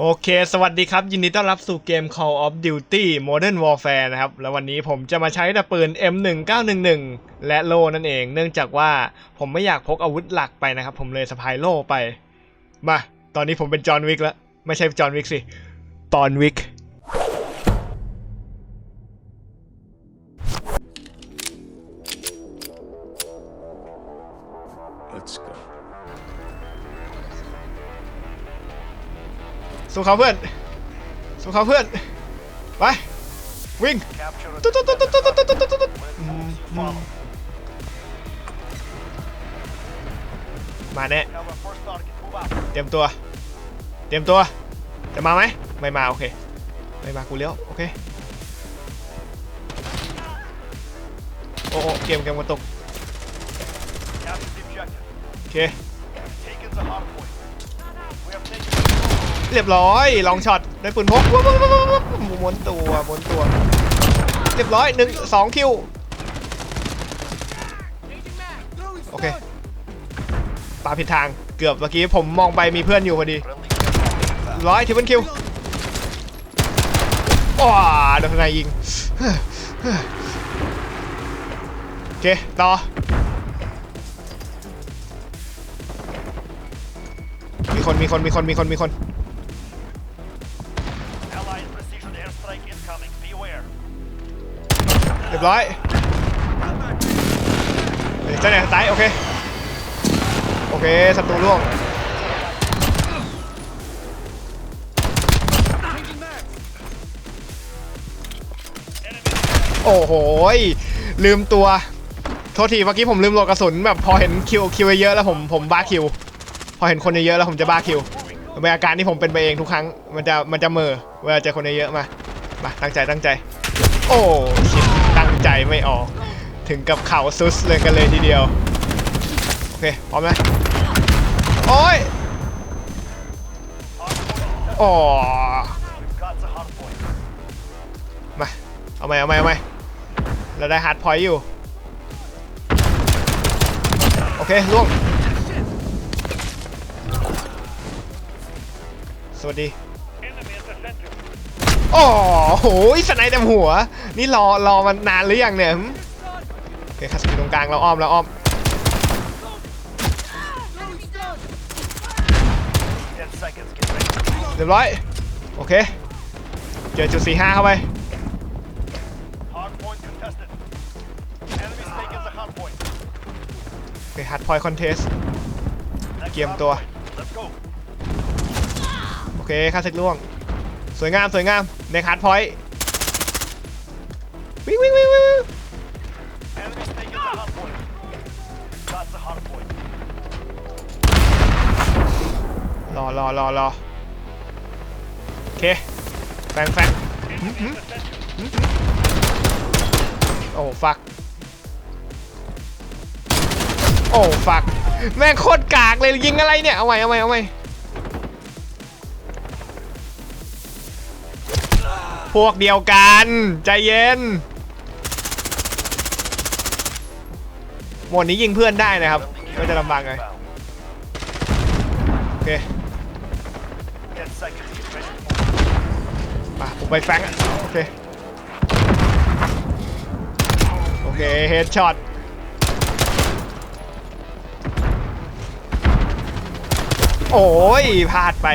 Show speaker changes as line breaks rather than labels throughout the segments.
โอเค สวัสดีครับ ยินดีต้อนรับสู่เกม Call of Duty Modern Warfare นะครับ แล้ววันนี้ผมจะมาใช้แต่ปืน M1911 และโล่นั่นเอง เนื่องจากว่าผมไม่อยากพกอาวุธหลักไปนะครับ ผมเลยสะพายโล่ไป มา ตอนนี้ผมเป็นจอห์นวิกแล้ว ไม่ใช่จอห์นวิกสิ ตอนวิก สู้เขาเพื่อนสู้เขาเพื่อนไปวิ่งตุ๊ดตุ๊ดตุ๊ดตุ๊ดตุ๊ดตุ๊ดตุ๊ดตุ๊ดมอืมมาแน่เตรียมตัว เตรียมตัวจะมาไหมไม่มาโอเคไม่มากูเลี้ยวโอเคโอ้โอ้เกมเกมกระตุกโอเค เรียบร้อยลองช็อตด้ปืนพกม้วนตัวม้วนตัว เรียบร้อยหนึ่งสองคิวโอเคปาผิดทางเกือบเมื่อกี้ผมมองไปมีเพื่อนอยู่พอดีร้อยทิปเปิลคิวว้าโดนข้างในยิงโอเคต่อมีคนมีคนมีคนมีคนมีคน รียบร้อยเจ้าไหนไตล์โอเค โอเคศัตรูร่วงโอ้โห ลืมตัว โทษทีเมื่อกี้ผมลืมโหลดกระสุนแบบพอเห็นคิวคิวเยอะแล้วผมผมบ้าคิว พอเห็นคนเยอะๆแล้วผมจะบ้าคิวเป็นอาการที่ผมเป็นไปเองทุกครั้ง มันจะมันจะเม่อเวลาเจอคนเยอะๆมา มาตั้งใจตั้งใจ โอ้ชิบ ใจไม่ออก ถึงกับเข่าซุดเลยกันเลยทีเดียว โอเค พร้อมไหมโอ้ยโอ้มา เอาไหมเอาไหมเอาไหมเราได้ฮาร์ดพอยต์อยู่ โอเคล่วงสวัสดี โอ้โหสไนเต็มหัว นี่รอรอมันนานหรือยังเนี่ยโอเคคาสกิตรงกลางเราอ้อมเราอ้อมเรียบร้อยโอเคเจอจุดสี่ห้าเข้าไปโอเคฮัดพอยคอนเทสเกียมตัว โอเคคาสกิล่วง สวยงามสวยงามในฮาร์ดพอยต์วิ่งวิ่งวิ่งวิ่งรอรอรอรอโอเคแฟงแฟงโอ้ฟักโอ้ฟักแม่งโคตรกากเลยยิงอะไรเนี่ยเอาใหม่เอาใหม่เอาให พวกเดียวกัน ใจเย็นหมดนี้ยิงเพื่อนได้นะครับไม่จะลำบากเลยโอเคมาผมไปแฟงโอเค โอเค เฮดช็อตโอ้ยพลาดไป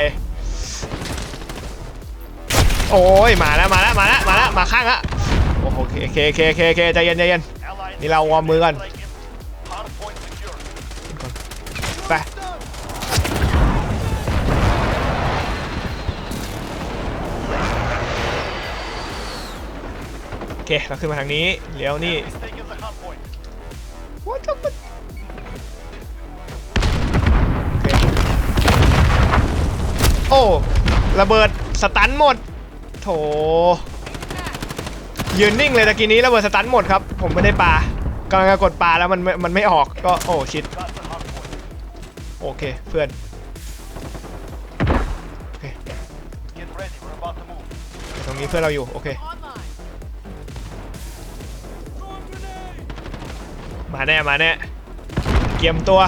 โอ้ยมาแล้วมาแล้วมาแล้วมาแล้วมาข้างละโอ้โหเคโอเคโอเคโอเคโอเคใจเย็นใจเย็นนี่เราวอร์มมือก่อนไปโอเคเราขึ้นมาทางนี้เลี้ยวนี่โอเคโอ้ระเบิดสตันหมด โถยืนนิ่งเลยตะกี้นี้ระเบิดสตันหมดครับ ผมไม่ได้ปลากำลังจะกดปลาแล้วมันมันไม่ออกก็โอ้ชิดโอเคเพื่อนตรงนี้เพื่อนเราอยู่โอเคมาแน่มาแน่เกียมตัว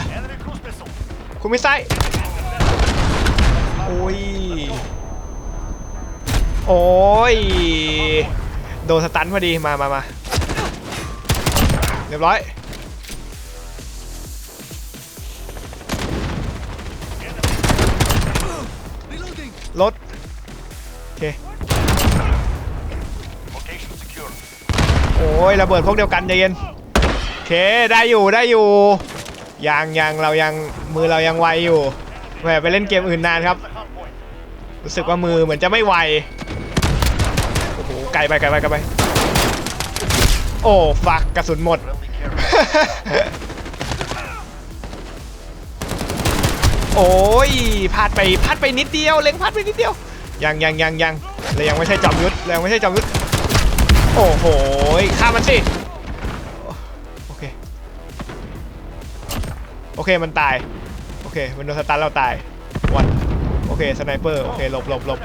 คุณมิไซโอ้ย โอ้ย โดนสตันพอดี มามามาเรียบร้อย รถ โอเค โอ้ย ระเบิดพวกเดียวกันใจเย็น โอเค ได้อยู่ได้อยู่ ยังยังเรายังมือเรายังไวอยู่แหมไปเล่นเกมอื่นนานครับ รู้สึกว่ามือเหมือนจะไม่ไว ไกลไปไกลไปไกลไป โอ้ฟักกระสุนหมด โอ้ยพลาดไปพลาดไปนิดเดียวเล็งพลาดไปนิดเดียว ยังยังยังยังเลยยังไม่ใช่จอมยุทธเลยยังไม่ใช่จอมยุทธโอ้โหฆ่ามันสิโอเคโอเคมันตายโอเคมันโดนสตันเราตายวันโอเคสไนเปอร์โอเคหลบหลบหลบ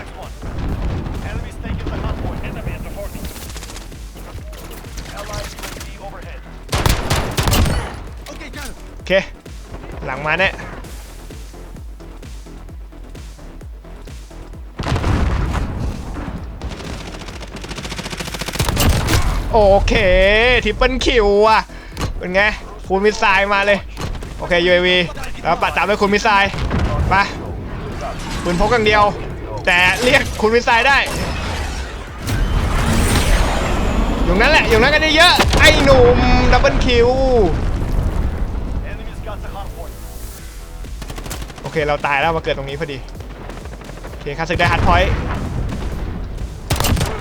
เค หลังมาแน่โอเคทิปเปิลคิวอะ เป็นไงคูณมิสไซล์มาเลย โอเค UAV แล้วปัดตามด้วยคูณมิสไซล์ไปปืนพกอย่างเดียว แต่เรียกคูณมิสไซล์ได้ อยู่นั้นแหละ อยู่นั้นกันเยอะ ไอ้หนุ่มดับเบิลคิว เคเราตายแล้วมาเกิดตรงนี้พอดีโอเคคาศึกได้ฮาร์ดพอยต์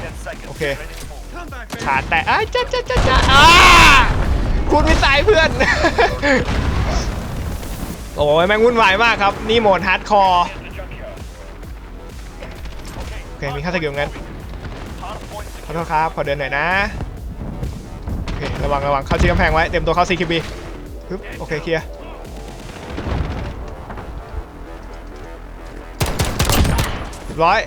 Ten seconds.
Okay.
Ready to move.
ขาแต่อ้าจ้าจ้าจ้าจ้าอ้าคุณมิสไซล์เพื่อน โอ้ยแม่งวุ่นวายมากครับ นี่โหมดฮาร์ดคอร์โอเค มีค่าศึกอยู่งั้น ขอโทษครับ ขอเดินหน่อยนะ โอเค ระวังระวังเข้าชี้กำแพงไว้ เต็มตัวเข้า CQB ปึ๊บ โอเค เคลียร์ ยบร้อย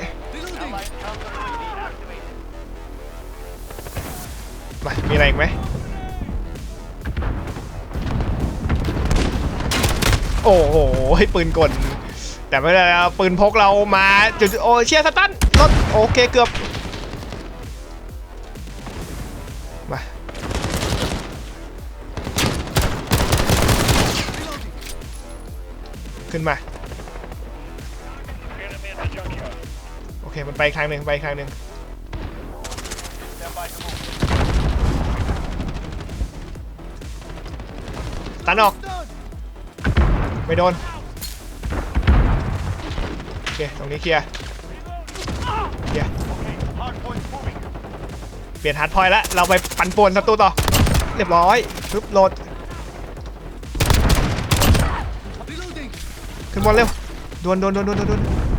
มามีอะไรอีกไหมโอ้โหปืนกล แต่ไม่ได้แล้วปืนพกเรามาจุดโอเชียสตันรถโอเคเกือบมาขึ้นมา มันไปอีกทางหนึ่งไปอีกทางหนึ่งตันออก ไม่โดน โอเค ตรงนี้เคลียร์ เคลียร์ เปลี่ยนฮาร์ดพอยต์แล้ว เราไปปั่นป่วนศัตรูต่อ เรียบร้อยปึ๊บโหลด ขึ้นบนเร็ว โดวนดวนดวนดวนดน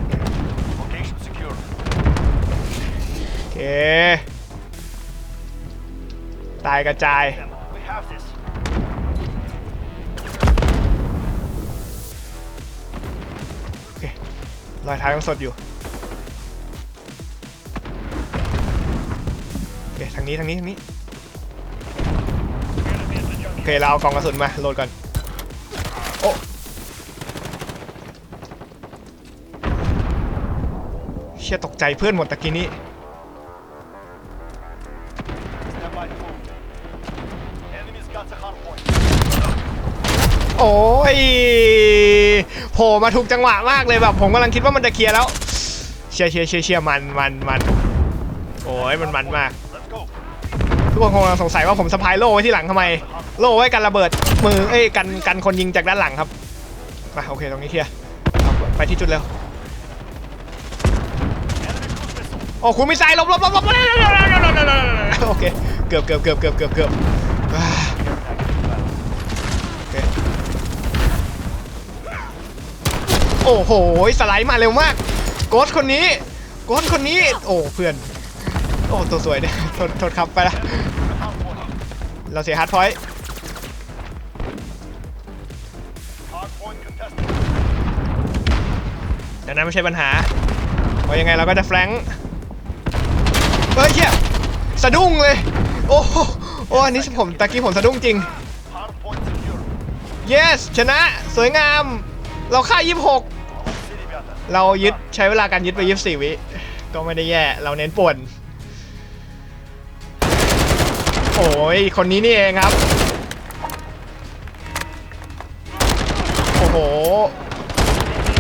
เคตายกระจาย
We have this.
โอเครอยเท้ายังสดอยู่โอเคทางนี้ทางนี้ทางนี้ โอเคเราเอากล่องกระสุนมาโหลดก่อน โอ้เชี่ยตกใจเพื่อนหมดตะกี้นี้ โอ้ยโผล่มาถูกจังหวะมากเลยแบบ ผมกำลังคิดว่ามันจะเคลียร์แล้ว เชียร์เชียร์เชียร์เชียร์มันมันมันโอ้ยมันมันมาก ทุกคนคงกำลังสงสัยว่าผมสะพายโล่ไว้ที่หลังทำไม โล่ไว้กันระเบิดมือเอ้ยกันกันคนยิงจากด้านหลังครับมาโอเคตรงนี้เคลียร์ไปที่จุดเร็วโอ้คุณมิสไซล์หลบหลบหลบหลบโอเคเกือบเกือบเกือบเกือบเกือบเกือบ โอ้โหสไลด์มาเร็วมากโกดคนนี้โกดคนนี้ โอ้เพื่อน โอ้ตัวสวยเนี่ยโทษโทษครับไปละเราเสียฮาร์ดพอยต์แต่นั้นไม่ใช่ปัญหาเพราะยังไงเราก็จะแฟลงเฮ้ยเชี่ยสะดุ้งเลย โอ้โหอ้อันนี้ผมตะกี้ผมสะดุ้งจริง yes ชนะ สวยงาม เราฆ่า26
City Beata.
เรายึดใช้เวลาการยึดไป24วิ ก็ไม่ได้แย่ เราเน้นป่วน โอ้ย คนนี้นี่เองครับ โอ้โห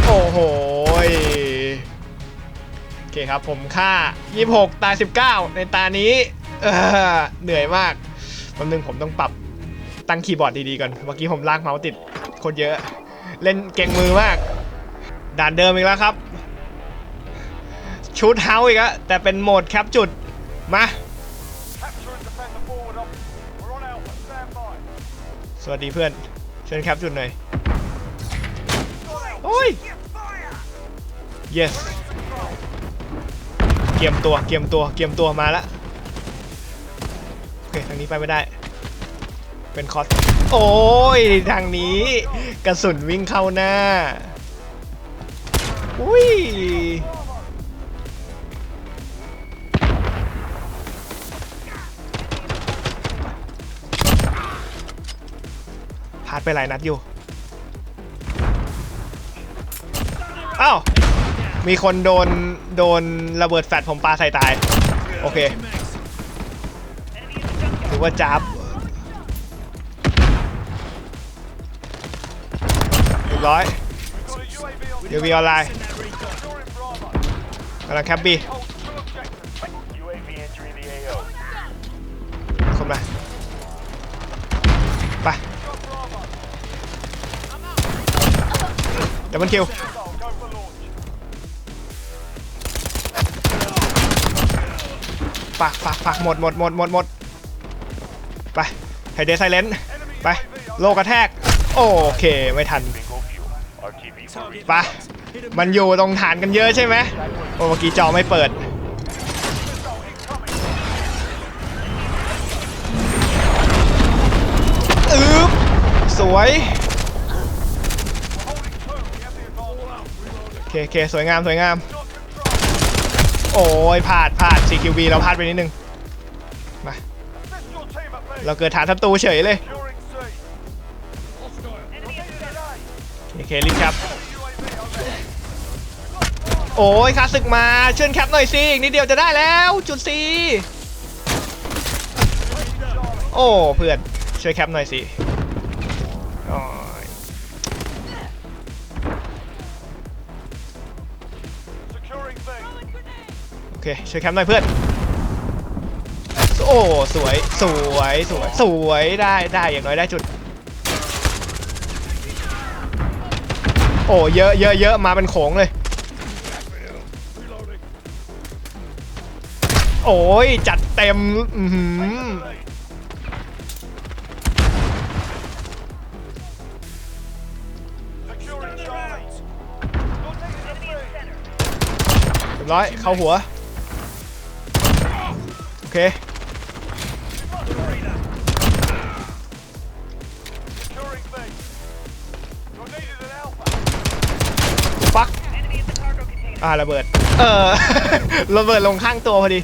โอ้โห โอเคครับผมฆ่า 26 ตาย 19 ในตานี้ เหนื่อยมากแป๊บนึงผมต้องปรับตั้งคีย์บอร์ดดีๆก่อน เมื่อกี้ผมลากเมาส์ติดคนเยอะ เล่นเก่งมือมาก ด่านเดิมอีกแล้วครับ ชุดเฮาอีกแล้วแต่เป็นโหมดแคปจุด มา สวัสดีเพื่อน เชิญแคปจุดหน่อย โอ้ย yes เกียมตัว เกียมตัว เกียมตัวมาแล้วโอเค ทางนี้ไปไม่ได้ เป็นคอส โอ้ยทางนี้ กระสุนวิ่งเข้าหน้า อุ้ยพลาดไปหลายนัดอยู่ อ้าว มีคนโดน โดนระเบิดแฟลชผมปาใส่ตาย โอเคถือว่าจับ ร้อยยูวีออนไลน์กำลังแคปบีคนมยไปดับเบิลคิวปักปักปักหมดหมดหมดหมดหมดไปไฮเดสไซเลนไป โลกระแทก โอเค ไม่ทัน ปะมันอยู่ตรงฐานกันเยอะใช่ไหมโอ้เมื่อกี้จอไม่เปิด อึ๊บ สวย โอเคโอเคสวยงาม สวยงาม โอ้ยพลาดพลาด CQB เราพลาดไปนิดนึง มา เราเกิดฐานทัตูเฉยเลย โอเครีบครับ โอ้ยคาศึกมาเชิญแคปหน่อยสิอีกนิดเดียวจะได้แล้วจุดสีโอ้เพื่อนช่วยแคปหน่อยสิโอ้ย
Securing B.
โอเคช่วยแคปหน่อยเพื่อนโอ้สวยสวยสวยสวยได้ได้อย่างน้อยได้จุดโอ้เยอะเยอะเยอะมาเป็นโขงเลย โอ้ยจัดเต็มอื
ม
เรียบร้อยเข้าหัว โอเคฟักอ่าระเบิด เออระเบิดลงข้างตัวพอดี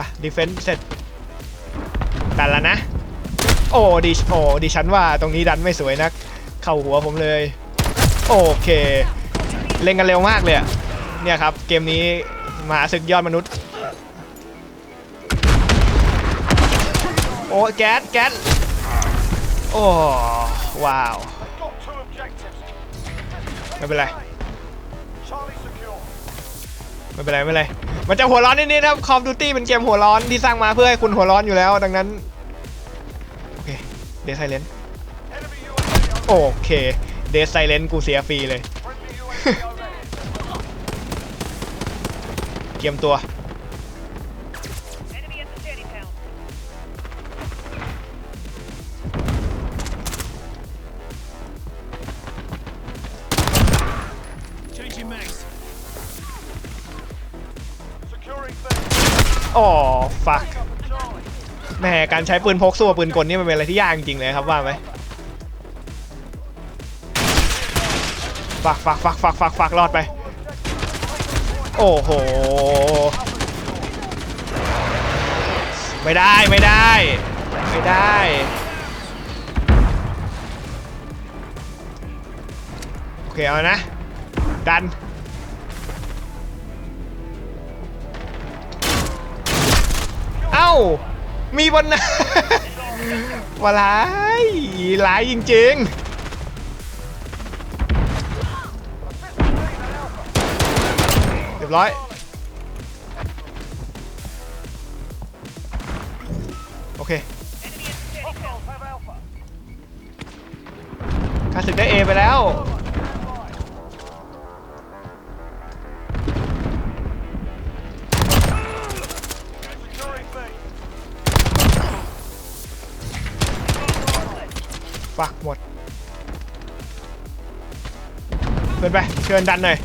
ไปดีเฟนส์เสร็จดันแล้วนะ โอ้ดิโอ้ดิฉันว่าตรงนี้ดันไม่สวยนัก เข้าหัวผมเลย โอเค เล่นกันเร็วมากเลยอะเนี่ยครับ เกมนี้มหาศึกยอดมนุษย์ โอ้แก๊สแก๊สโอ้ว้าว ไม่เป็นไร ไม่เป็นไรไม่เป็นไรมันจะหัวร้อนนิดๆนะครับคอมดูตี้เป็นเกมหัวร้อนที่สร้างมาเพื่อให้คุณหัวร้อนอยู่แล้ว ดังนั้นโอเคเดซไซเลนโอเคเดซไซเลนกูเสียฟรีเลย
Friendly UAV on left.
เกียมตัว อ๋อฟักแหมการใช้ปืนพกสู้กับปืนกลนี่มันเป็นอะไรที่ยากจริงๆเลยครับว่าไหมฟักฟักฟักฟักฟักฟักรอดไป โอ้โห ไม่ได้ไม่ได้ ไม่ได้โอเคเอานะ ดัน มีบนนะว่าร้ายร้ายจริงๆเรียบร้อยโอเคคาสึได้เอไปแล้ว เดินไป เชิญดันหน่อย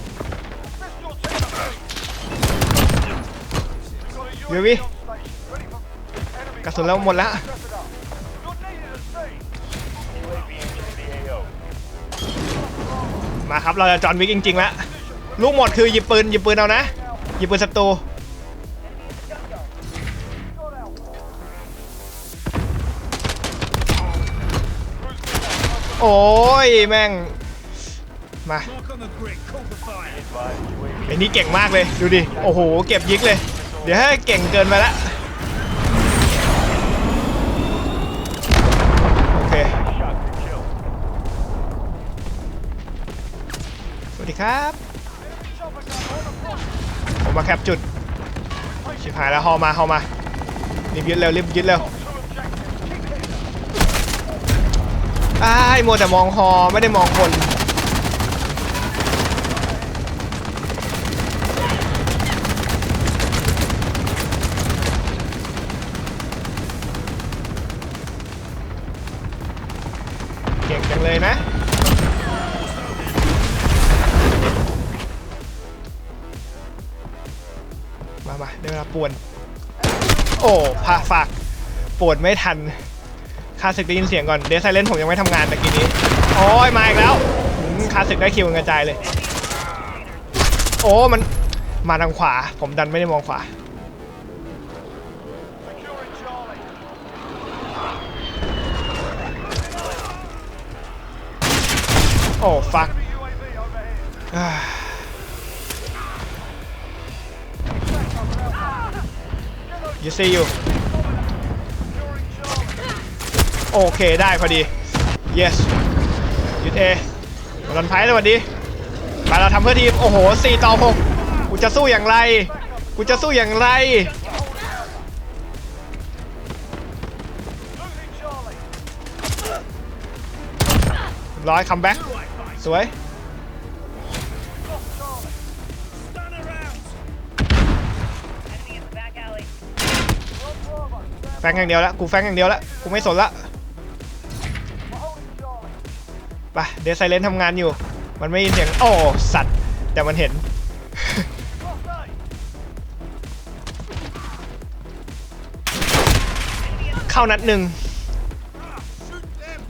เลยววิ
กระสุนเราหมดแล้วมาครับ เราจะจอนวิกจริงๆแล้วลูกหมดคือหยิบปืนหยิบปืนเอานะหยิบปืนศัตรูโอ้ยแม่ง มา
Mark on the grid, call for fire.
Advise UAV
ไอ้นี่เก่งมากเลยดูดิ โอ้โห เก็บยิกเลย เดี๋ยวให้เก่งเกินไปละโอเค
shot to kill.
สวัสดีครับ ผมมาแคปจุด ชิบหายแล้วฮอมาฮอมารีบยึดเร็วรีบยึดเร็ว
Two objectives. Keep hitting them.
อ้ายมัวแต่มองฮอไม่ได้มองคน ปวนไม่ทันคาสึกได้ยินเสียงก่อนเดซไซเลนผมยังไม่ทำงานตะกี้นี้โอ้ยมาอีกแล้วคาสึกได้คิวกระจายเลย โอ้มันมาทางขวา ผมดันไม่ได้มองขวาโอ้ฟักยูซีอยู่ โอเคได้พอดี yes ยึดเอมาลันไพ่เลยวันดีไปเราทำเพื่อทีม โอ้โห4ต่อ6กูจะสู้อย่างไร กูจะสู้อย่างไร ร้อยคัมแบ็กสวย แฟงอย่างเดียวละ กูแฟงอย่างเดียวละ กูไม่สนละ
Charlie.
ไปเดซไซเลนทำงานอยู่ มันไม่ยินเสียงโอ้สัตว์ แต่มันเห็น เข้านัดหนึ่ง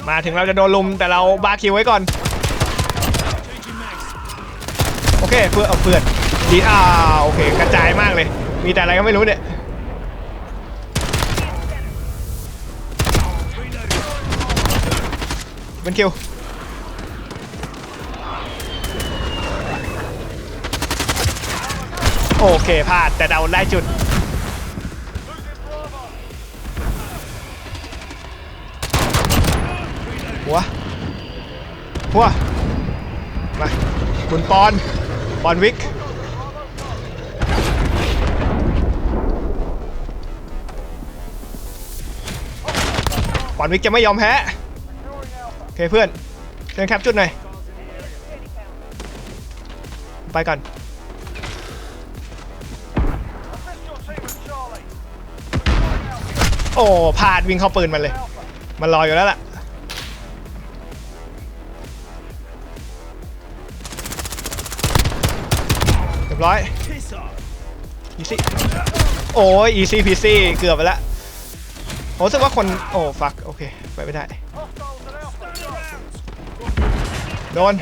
มาถึงเราจะโดนลุมแต่เราบาคิวไว้ก่อน โอเคเพื่อเอาเพื่อนดีอ่าโอเคกระจายมากเลย มีแต่อะไรก็ไม่รู้เนี่ย
Reloading.
เป็นคิว โอเคพลาดแต่เดาได้จุด หัว หัว มา คุณปอน ปอนวิก ปอนวิกจะไม่ยอมแพ้โอเคเพื่อนเชิญครับจุดหน่อย ไปก่อน โอ้พลาดวิ่งเข้าปืนมันเลย มันรออยู่แล้วล่ะ เรียบร้อยอีซี่โอ้ยอีซี่พีซี่เกือบไปแล้วผมรู้สึกว่าคน โอ้ ฟัก โอเค ไปไม่ได้ โดน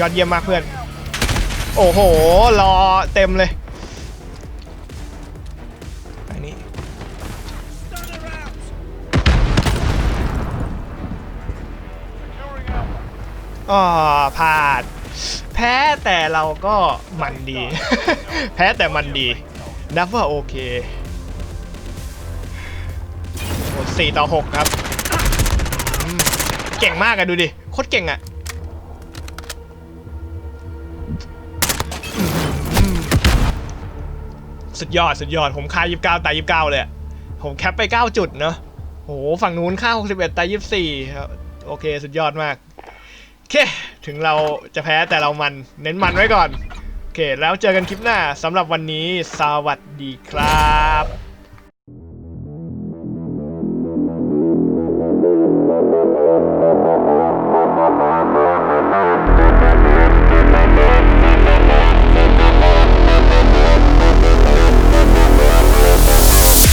ยอดเยี่ยมมากเพื่อน โอ้โห รอเต็มเลยอันนี้อ๋อพลาด แพ้แต่เราก็มันดี แพ้แต่มันดี นับว่าโอเคโอ้สี่ต่อหกครับ เก่งมากอะดูดิ โคตรเก่งอะ สุดยอดสุดยอดผมค่า29ตาย29เลยผมแคปไป9จุดเนาะโหฝั่งนู้นค่า61ตาย24ครับโอเคสุดยอดมากโอเคถึงเราจะแพ้แต่เรามันเน้นมันไว้ก่อนโอเคแล้วเจอกันคลิปหน้าสำหรับวันนี้สวัสดีครับ